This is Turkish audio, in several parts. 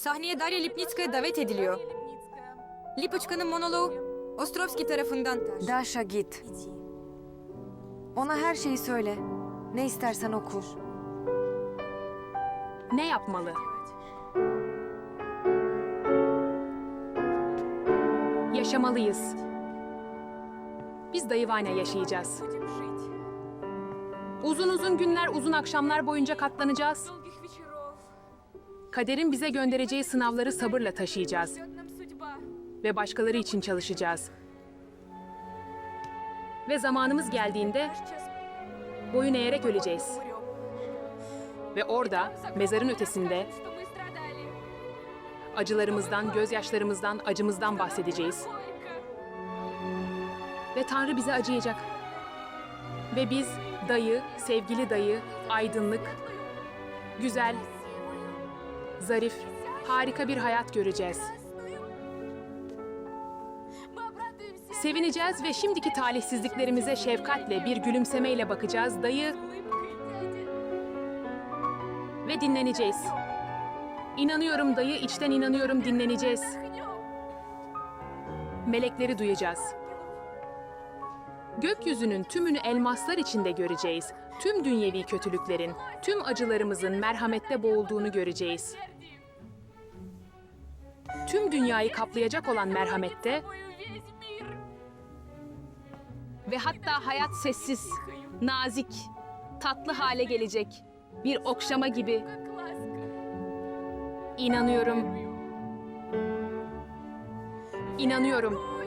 Sahneye Darya Lipnitskaya davet ediliyor. Lipoçka'nın monoloğu Ostrovski tarafından. Daşa git. Ona her şeyi söyle. Ne istersen oku. Ne yapmalı? Yaşamalıyız. Biz dayıvayna yaşayacağız. Uzun uzun günler, uzun akşamlar boyunca katlanacağız. Kaderin bize göndereceği sınavları sabırla taşıyacağız ve başkaları için çalışacağız. Ve zamanımız geldiğinde boyun eğerek öleceğiz. Ve orada, mezarın ötesinde acılarımızdan, gözyaşlarımızdan, acımızdan bahsedeceğiz. Ve Tanrı bize acıyacak. Ve biz dayı, sevgili dayı, aydınlık, güzel, zarif, harika bir hayat göreceğiz. Sevineceğiz ve şimdiki talihsizliklerimize şefkatle bir gülümsemeyle bakacağız. Dayı ve dinleneceğiz. İnanıyorum dayı, içten inanıyorum dinleneceğiz. Melekleri duyacağız. Gökyüzünün tümünü elmaslar içinde göreceğiz. Tüm dünyevi kötülüklerin, tüm acılarımızın merhamette boğulduğunu göreceğiz. Tüm dünyayı kaplayacak olan merhamette ve hatta hayat sessiz, nazik, tatlı hale gelecek. Bir okşama gibi. İnanıyorum. İnanıyorum.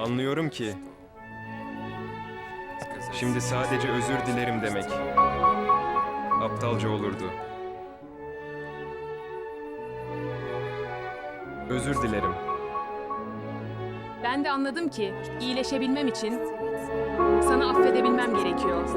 Anlıyorum ki. Şimdi sadece özür dilerim demek. Aptalca olurdu. Özür dilerim. Ben de anladım ki iyileşebilmem için sana affedebilmem gerekiyor.